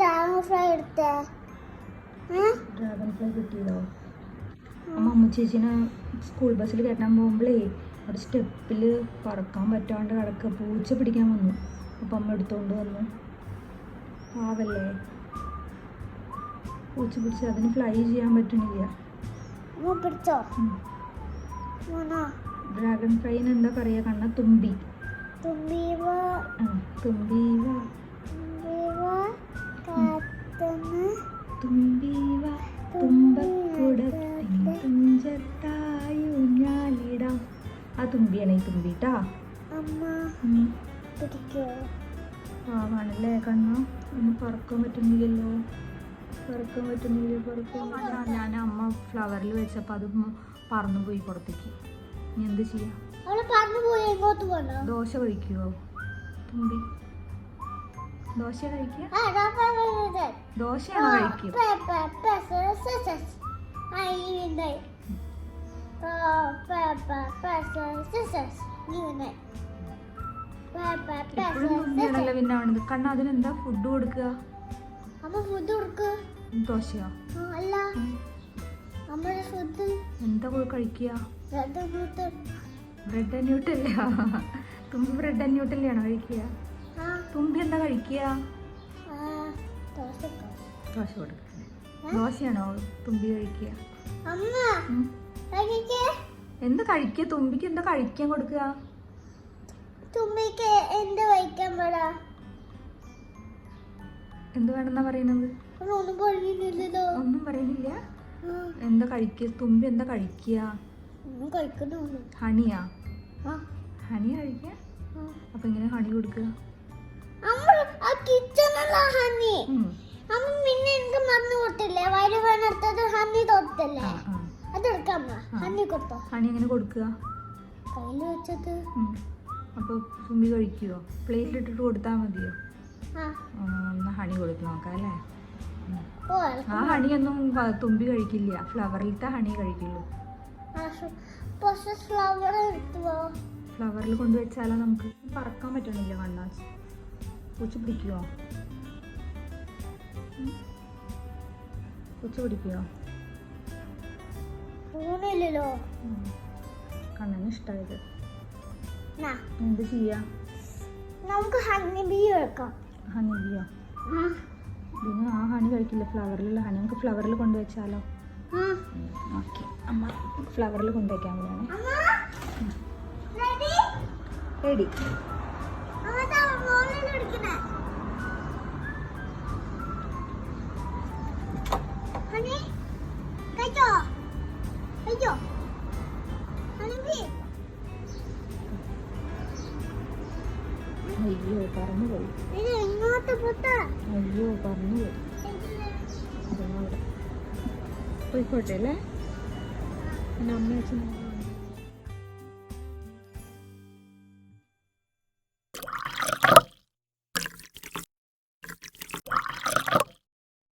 Dragon fly എടുത്തേ? Dragonfly കിട്ടിയതോ അമ്മ അമ്മ ചേച്ചീനെ സ്കൂൾ ബസ്സിൽ കയറ്റാൻ പോകുമ്പോഴേ അവിടെ സ്റ്റെപ്പിൽ പറക്കാൻ പറ്റാണ്ട് കിടക്ക പൂച്ച പിടിക്കാൻ വന്നു. അപ്പം അമ്മ എടുത്തോണ്ട് വന്നു. പാവല്ലേ? പൂച്ച പിടിച്ച് അതിന് ഫ്ലൈ ചെയ്യാൻ പറ്റണില്ല. പിടിച്ചോ? ഡ്രാഗൺ ഫ്ലൈന് എന്താ പറയുക കണ്ണ തുമ്പി. തുമ്പി തുമ്പി തുമ്പി വാ തുമ്പക്കുടത്തിൻ തുഞ്ചത്തായി ഊഞ്ഞാലിടാം. ആ തുമ്പിയാണ് ഈ തുമ്പി ട്ടാ. അമ്മ ഉം. പിടിക്കോ. പാവാണല്ലേ കണ്ണ? ഒന്ന് പറക്കാൻ പറ്റുന്നില്ലല്ലോ. പറക്കാൻ പറ്റുന്നില്ല പറക്കാൻ? ഞാൻ അമ്മ ഫ്ലവറിൽ വെച്ചപ്പോൾ അത് പറന്നു പോയി പുറത്തേക്ക്. ഇനി എന്ത് ചെയ്യാം? ദോശ കഴിക്കുവോ? തുമ്പി. ദോശ കഴിക്കുക ദോശയാണോ കഴിക്കുക Oh, എപ്പോഴും പിന്നെ ആവണത് കണ്ണ അതിനെന്താ ഫുഡ് കൊടുക്കുക ദോശയോ അല്ല എന്താ കഴിക്കുക ബ്രെഡ് ആൻഡ് ന്യൂട്ടല്ല തുമ്പി ബ്രെഡ് കഴിക്കുക തുമ്പി എന്താ കഴിക്കുക? ദോശ കൊടുക്കുക ദോശയാണോ തുമ്പി കഴിക്കുക? എന്ത് കഴിക്കേ. എന്താ കഴിക്കുക? തുമ്പിക്ക് എന്താ കഴിക്കാൻ കൊടുക്കുക? തുമ്പിക്ക് എന്ത് കഴിക്കാൻ പറ എന്ത് വേണമെന്നാ പറയുന്നത്? ഒന്നും പറയുന്നില്ല. എന്താ കഴിക്കുക? തുമ്പി എന്താ കഴിക്കുക? ഹണിയാ? ഹണി കഴിക്കുക? അപ്പൊ ഇങ്ങനെ ഹണി കൊടുക്കുക. ഹണി. അമ്മ പിന്നെ എനിക്ക് മറന്നു കൊടുത്തില്ലേ വയറ് വേണടുത്തത് ഹണി തൊട്ടില്ലേ? അത് ആ. ഹണി കൊടുത്തോ? ഹണി എങ്ങനെ കൊടുക്കുക? കയ്യിൽ വെച്ചത്. അപ്പോൾ അപ്പൊ കഴിക്കുമോ പ്ലേറ്റിൽ പ്ലേറ്റിലിട്ടിട്ട് കൊടുത്താൽ മതിയോ? ആ, ഹണി കൊടുത്ത് നോക്കാം അല്ലേ? ആ ഹണിയൊന്നും തുമ്പി കഴിക്കില്ല. ഫ്ലവറിലത്തെ ഹണി കഴിക്കുള്ളൂ. ഫ്ലവറിൽ കൊണ്ടുവച്ചാലോ നമുക്ക്? പറക്കാൻ പറ്റണില്ല കണ്ണാ പൂച്ച കൊച്ചു പൂച്ച പിടിക്കുവോ ഊണില്ലല്ലോ. ഉം. കണ്ണന് ഇഷ്ടമായത് എന്ത് ചെയ്യാ? നമുക്ക് ഹണി ബീ വെക്കാം. ഹണി ബിയോ? പിന്നെ ആ ഹണി കഴിക്കില്ല. ഫ്ലവറിലുള്ള ഹണി. നമുക്ക് ഫ്ലവറിൽ കൊണ്ടുവച്ചാലോ? ഓക്കെ. അമ്മ ഫ്ലവറിൽ കൊണ്ടുവയ്ക്കാൻ അമ്മ റെഡി. അയ്യോ പറന്നു പോയി അയ്യോ പറഞ്ഞു പോയി പോയിക്കോട്ടെ അല്ലേ? എന്റെ അമ്മ അച്ഛനും